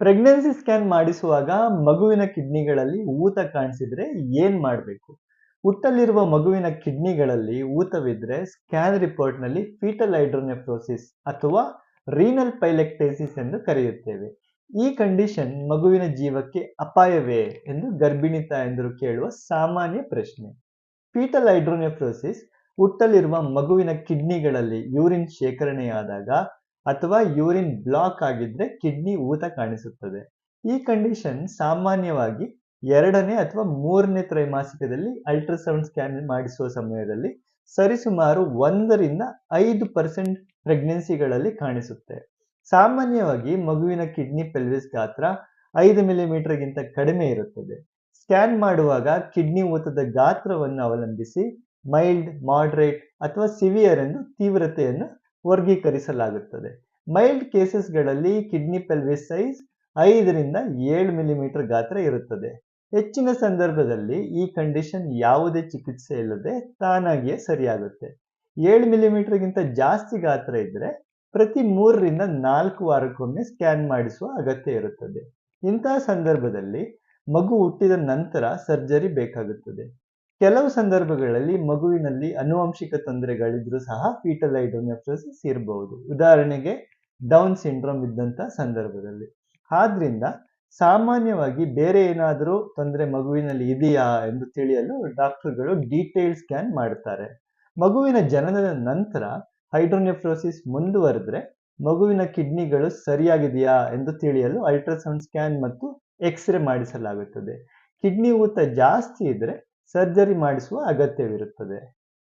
Pregnancy scan ಮಾಡಿಸುವಾಗ ಮಗುವಿನ ಕಿಡ್ನಿಗಳಲ್ಲಿ ಊತ ಕಾಣಿಸಿದ್ರೆ ಏನ್ ಮಾಡಬೇಕು? ಹುಟ್ಟಲ್ಲಿರುವ ಮಗುವಿನ ಕಿಡ್ನಿಗಳಲ್ಲಿ ಊತವಿದ್ರೆ ಸ್ಕ್ಯಾನ್ ರಿಪೋರ್ಟ್ನಲ್ಲಿ ಫೀಟಲ್ ಹೈಡ್ರೋನೆಫ್ರೋಸಿಸ್ ಅಥವಾ ರೀನಲ್ ಪೈಲೆಕ್ಟೇಸಿಸ್ ಎಂದು ಕರೆಯುತ್ತೇವೆ. ಈ ಕಂಡೀಷನ್ ಮಗುವಿನ ಜೀವಕ್ಕೆ ಅಪಾಯವೇ ಎಂದು ಗರ್ಭಿಣಿ ತಾಯಂದರು ಕೇಳುವ ಸಾಮಾನ್ಯ ಪ್ರಶ್ನೆ. ಫೀಟಲ್ ಹೈಡ್ರೋನೆಫ್ರೋಸಿಸ್ ಹುಟ್ಟಲಿರುವ ಮಗುವಿನ ಕಿಡ್ನಿಗಳಲ್ಲಿ ಯೂರಿನ್ ಶೇಖರಣೆಯಾದಾಗ ಅಥವಾ ಯೂರಿನ್ ಬ್ಲಾಕ್ ಆಗಿದ್ರೆ ಕಿಡ್ನಿ ಊತ ಕಾಣಿಸುತ್ತದೆ. ಈ ಕಂಡೀಷನ್ ಸಾಮಾನ್ಯವಾಗಿ ಎರಡನೇ ಅಥವಾ ಮೂರನೇ ತ್ರೈಮಾಸಿಕದಲ್ಲಿ ಅಲ್ಟ್ರಾಸೌಂಡ್ ಸ್ಕ್ಯಾನ್ ಮಾಡಿಸುವ ಸಮಯದಲ್ಲಿ ಸರಿಸುಮಾರು ಒಂದರಿಂದ ಐದು ಪರ್ಸೆಂಟ್ ಪ್ರೆಗ್ನೆನ್ಸಿಗಳಲ್ಲಿ ಕಾಣಿಸುತ್ತೆ. ಸಾಮಾನ್ಯವಾಗಿ ಮಗುವಿನ ಕಿಡ್ನಿ ಪೆಲ್ವಿಸ್ ಗಾತ್ರ ಐದು ಮಿಲಿಮೀಟರ್ಗಿಂತ ಕಡಿಮೆ ಇರುತ್ತದೆ. ಸ್ಕ್ಯಾನ್ ಮಾಡುವಾಗ ಕಿಡ್ನಿ ಊತದ ಗಾತ್ರವನ್ನು ಅವಲಂಬಿಸಿ ಮೈಲ್ಡ್, ಮಾಡ್ರೇಟ್ ಅಥವಾ ಸಿವಿಯರ್ ಎಂದು ತೀವ್ರತೆಯನ್ನು ವರ್ಗೀಕರಿಸಲಾಗುತ್ತದೆ. ಮೈಲ್ಡ್ ಕೇಸಸ್ಗಳಲ್ಲಿ ಕಿಡ್ನಿ ಪೆಲ್ವಿಸ್ ಸೈಜ್ ಐದರಿಂದ ಏಳು ಮಿಲಿಮೀಟರ್ ಗಾತ್ರ ಇರುತ್ತದೆ. ಹೆಚ್ಚಿನ ಸಂದರ್ಭದಲ್ಲಿ ಈ ಕಂಡೀಷನ್ ಯಾವುದೇ ಚಿಕಿತ್ಸೆ ಇಲ್ಲದೆ ತಾನಾಗಿಯೇ ಸರಿಯಾಗುತ್ತೆ. ಏಳು ಮಿಲಿಮೀಟರ್ಗಿಂತ ಜಾಸ್ತಿ ಗಾತ್ರ ಇದ್ದರೆ ಪ್ರತಿ ಮೂರರಿಂದ ನಾಲ್ಕು ವಾರಕ್ಕೊಮ್ಮೆ ಸ್ಕ್ಯಾನ್ ಮಾಡಿಸುವ ಅಗತ್ಯ ಇರುತ್ತದೆ. ಇಂತಹ ಸಂದರ್ಭದಲ್ಲಿ ಮಗು ಹುಟ್ಟಿದ ನಂತರ ಸರ್ಜರಿ ಬೇಕಾಗುತ್ತದೆ. ಕೆಲವು ಸಂದರ್ಭಗಳಲ್ಲಿ ಮಗುವಿನಲ್ಲಿ ಅನುವಂಶಿಕ ತೊಂದರೆಗಳಿದ್ರೂ ಸಹ ಫೀಟಲ್ ಐಡೋನೆಫ್ರೋಸಿಸ್ ಇರಬಹುದು. ಉದಾಹರಣೆಗೆ ಡೌನ್ ಸಿಂಡ್ರೋಮ್ ಇದ್ದಂಥ ಸಂದರ್ಭದಲ್ಲಿ. ಆದ್ರಿಂದ ಸಾಮಾನ್ಯವಾಗಿ ಬೇರೆ ಏನಾದರೂ ತೊಂದರೆ ಮಗುವಿನಲ್ಲಿ ಇದೆಯಾ ಎಂದು ತಿಳಿಯಲು ಡಾಕ್ಟರ್ಗಳು ಡೀಟೇಲ್ ಸ್ಕ್ಯಾನ್ ಮಾಡುತ್ತಾರೆ ಮಗುವಿನ ಜನನದ ನಂತರ ಹೈಡ್ರೋನೆಫ್ರೋಸಿಸ್ ಮುಂದುವರೆದ್ರೆ ಮಗುವಿನ ಕಿಡ್ನಿಗಳು ಸರಿಯಾಗಿದೆಯಾ ಎಂದು ತಿಳಿಯಲು ಅಲ್ಟ್ರಾಸೌಂಡ್ ಸ್ಕ್ಯಾನ್ ಮತ್ತು ಎಕ್ಸ್ರೇ ಮಾಡಿಸಲಾಗುತ್ತದೆ. ಕಿಡ್ನಿ ಊತ ಜಾಸ್ತಿ ಇದ್ರೆ ಸರ್ಜರಿ ಮಾಡಿಸುವ ಅಗತ್ಯವಿರುತ್ತದೆ.